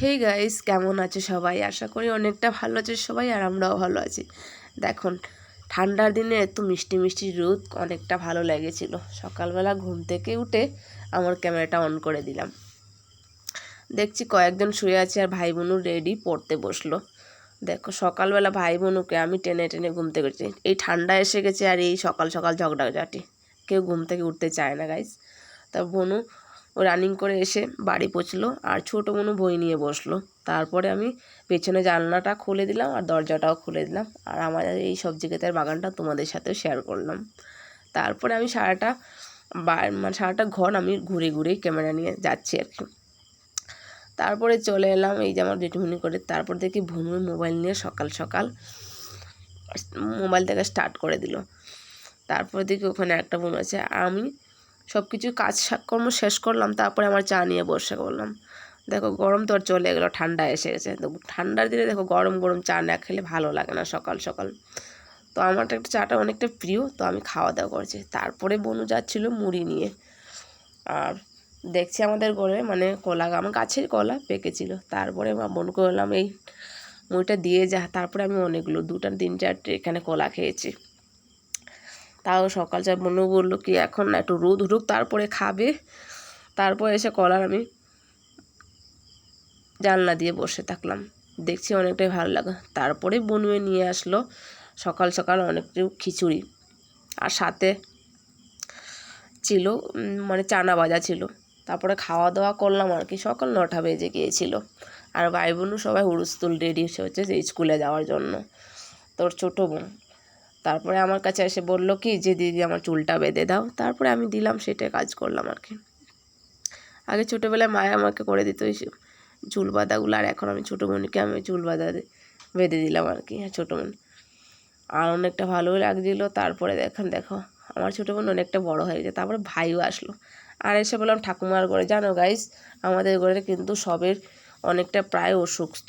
Hey guys কেমন আছে সবাই? আশা করি অনেকটা ভালো আছে সবাই, আর আমরাও ভালো আছি। দেখুন, ঠান্ডার দিনে এত মিষ্টি মিষ্টি রোদ অনেকটা ভালো লেগেছিল। সকালবেলা ঘুম থেকে উঠে আমার ক্যামেরাটা অন করে দিলাম। দেখছি কয়েকজন শুয়ে আছে আর ভাই বোনও রেডি পড়তে বসল। দেখো, সকালবেলা ভাই বোনুকে আমি টেনে টেনে ঘুম থেকে উঠছি। এই ঠান্ডা এসে গেছে আর এই সকাল সকাল ঝগড়াঝাটি। কেউ ঘুম থেকে উঠতে চায় না গাইস তা বোনু ও রানিং করে এসে বাড়ি পৌঁছলো আর ছোটো মনু বই নিয়ে বসল। তারপরে আমি পেছনে জানলাটা খুলে দিলাম আর দরজাটাও খুলে দিলাম আর আমাদের এই সবজি ক্ষেতের বাগানটা তোমাদের সাথেও শেয়ার করলাম। তারপরে আমি সারাটা মানে সারাটা ঘর আমি ঘুরে ঘুরে ক্যামেরা নিয়ে যাচ্ছি আর কি। তারপরে চলে এলাম এই যে আমার জেঠুমনি করে। তারপর দেখি ভূমি মোবাইল নিয়ে সকাল সকাল মোবাইল থেকে স্টার্ট করে দিল। তারপর দেখি ওখানে একটা বোন আছে। আমি সব কিছু কাজ কর্ম শেষ করলাম, তারপরে আমার চা নিয়ে বসে করলাম দেখো গরম তো আর চলে গেলো, ঠান্ডা এসে গেছে। তো ঠান্ডার দিনে দেখো গরম গরম চা না খেলে ভালো লাগে না সকাল সকাল। তো আমার একটা চাটা অনেকটা প্রিয়, তো আমি খাওয়া দাওয়া করছি। তারপরে বনু যাচ্ছিল মুড়ি নিয়ে। আর দেখছি আমাদের ঘরে মানে কলা, আমার গাছের কলা পেকেছিল। তারপরে বোন করলাম এই মুড়িটা দিয়ে যা। তারপরে আমি অনেকগুলো, দুটা, তিন, চারটে এখানে কলা খেয়েছি। তাও সকাল চা মনে বলল কি, এখন না একটু রোদ উঠুক, তারপরে খাবে। তারপরে এসে কলার আমি জানলা দিয়ে বসে থাকলাম। দেখছি অনেকটাই ভালো লাগে। তারপরে বনুয়ে নিয়ে আসলো সকাল সকাল অনেকটু খিচুড়ি। আর সাথে ছিল মানে চানা ভাজা ছিল। তারপরে খাওয়া দাওয়া করলাম আর কি। সকাল নটা বেজে গিয়েছিল। আর ভাই বোনও সবাই হুড়ুস্তুল রেডি হচ্ছে যে স্কুলে যাওয়ার জন্য। তোর ছোটো বোন। তারপরে আমার কাছে এসে বলল কি, যে দিদি আমার চুলটা বেঁধে দাও। তারপরে আমি দিলাম, সেটাই কাজ করলাম আর কি। আগে ছোটোবেলায় মায়ে আমাকে করে দিত ওই চুল বাঁধাগুলো, আর এখন আমি ছোটো বোনকে আমি চুল বাঁধা বেঁধে দিলাম আর কি হ্যাঁ ছোটো বোন। আর অনেকটা ভালোই লাগছিল। তারপরে দেখেন, দেখো, আমার ছোটো বোন অনেকটা বড় হয়ে গেছে। তারপরে ভাইও আসলো। আর এসে বললাম, ঠাকুমার ঘরে। জানো গাইস আমাদের ঘরে কিন্তু সবের অনেকটা প্রায় অসুস্থ।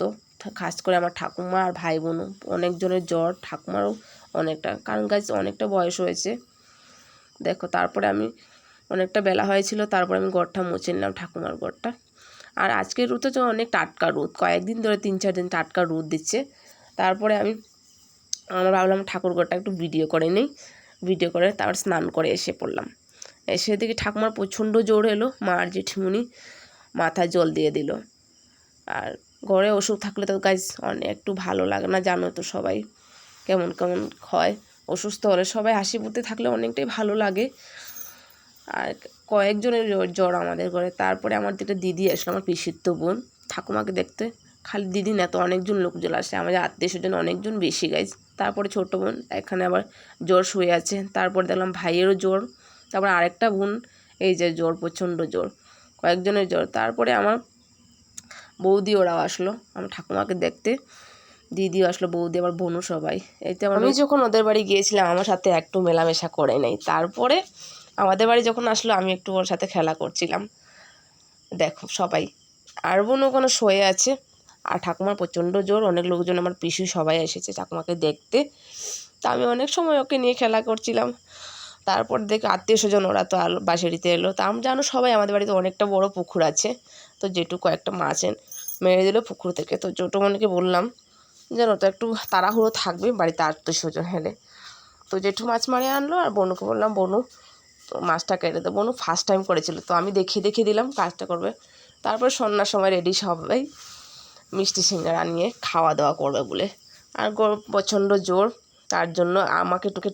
খাস করে আমার ঠাকুমা আর ভাই বোনও অনেকজনের জ্বর, ঠাকুমারও অনেকটা। কারণ গাছ অনেকটা বয়স হয়েছে। দেখো, তারপরে আমি অনেকটা বেলা হয়েছিল, তারপরে আমি গড়টা মুছে নিলাম ঠাকুমার গড়টা আর আজকের রোদ তো অনেক টাটকা রোদ। কয়েকদিন ধরে তিন, চার দিন টাটকা রোদ দিচ্ছে। তারপরে আমি আমরা ভাবলাম ঠাকুর ঘরটা একটু ভিডিও করে নিই। ভিডিও করে তারপর স্নান করে এসে পড়লাম। এসে দেখি ঠাকুমার প্রচণ্ড জোর এলো। মার জেঠিমুনি মাথায় জল দিয়ে দিল। আর ঘরে ওষুধ থাকলে তো গাছ অনেক একটু ভালো লাগে না, জানো তো সবাই কেমন কেমন হয় অসুস্থ হলে সবাই হাসি ফুটতে থাকলে অনেকটাই ভালো লাগে। আর কয়েকজনের জ্বর আমাদের ঘরে। তারপরে আমার যেটা দিদি আসলো, আমার পিসিত্ব বোন। ঠাকুমাকে দেখতে। খালি দিদি না, তো অনেকজন লোকজন আসে। আমাদের আত্মীয় স্বজন অনেকজন বেশি গাইজ তারপরে ছোটো বোন, এখানে আবার জ্বর শুয়ে আছে। তারপরে দেখলাম ভাইয়েরও জ্বর। তারপর আরেকটা বোন, এই যে জ্বর, প্রচণ্ড জ্বর, কয়েকজনের জ্বর। তারপরে আমার বৌদি ওরাও আসলো আমার ঠাকুমাকে দেখতে। দিদিও আসলো বৌদি আবার বোনও সবাই। এতে আমি যখন ওদের বাড়ি গিয়েছিলাম আমার সাথে একটু মেলামেশা করে নেই। তারপরে আমাদের বাড়ি যখন আসলো আমি একটু ওর সাথে খেলা করছিলাম। দেখো সবাই আর বোন ওখানে শোয়ে আছে। আর ঠাকুমার প্রচণ্ড জোর অনেক লোকজন আমার পিসি সবাই এসেছে ঠাকুমাকে দেখতে। তা আমি অনেক সময় ওকে নিয়ে খেলা করছিলাম। তারপর দেখে আত্মীয় স্বজন ওরা তো আলো বাসেরিতে এলো। তা আমি জানো সবাই আমাদের বাড়িতে অনেকটা বড় পুকুর আছে। তো যেটুকু একটা মাছ মেরে দিল পুকুর থেকে। তো ছোটো মনেকে বললাম যেন তো একটু তাড়াহুড়ো থাকবে, বাড়িতে আত্মীয় স্বজন হেলে। তো জেঠু মাছ মারে আনলো আর বনুকে বললাম, বনু মাছটা কেটে দেবো বনু ফার্স্ট টাইম করেছিল, তো আমি দেখিয়ে দেখিয়ে দিলাম কাজটা করবে। তারপর সন্ধ্যার সময় রেডি সবাই মিষ্টি সিঙ্গারা নিয়ে খাওয়া দাওয়া করবে বলে। আর প্রচণ্ড জোর, তার জন্য আমাকে টুকে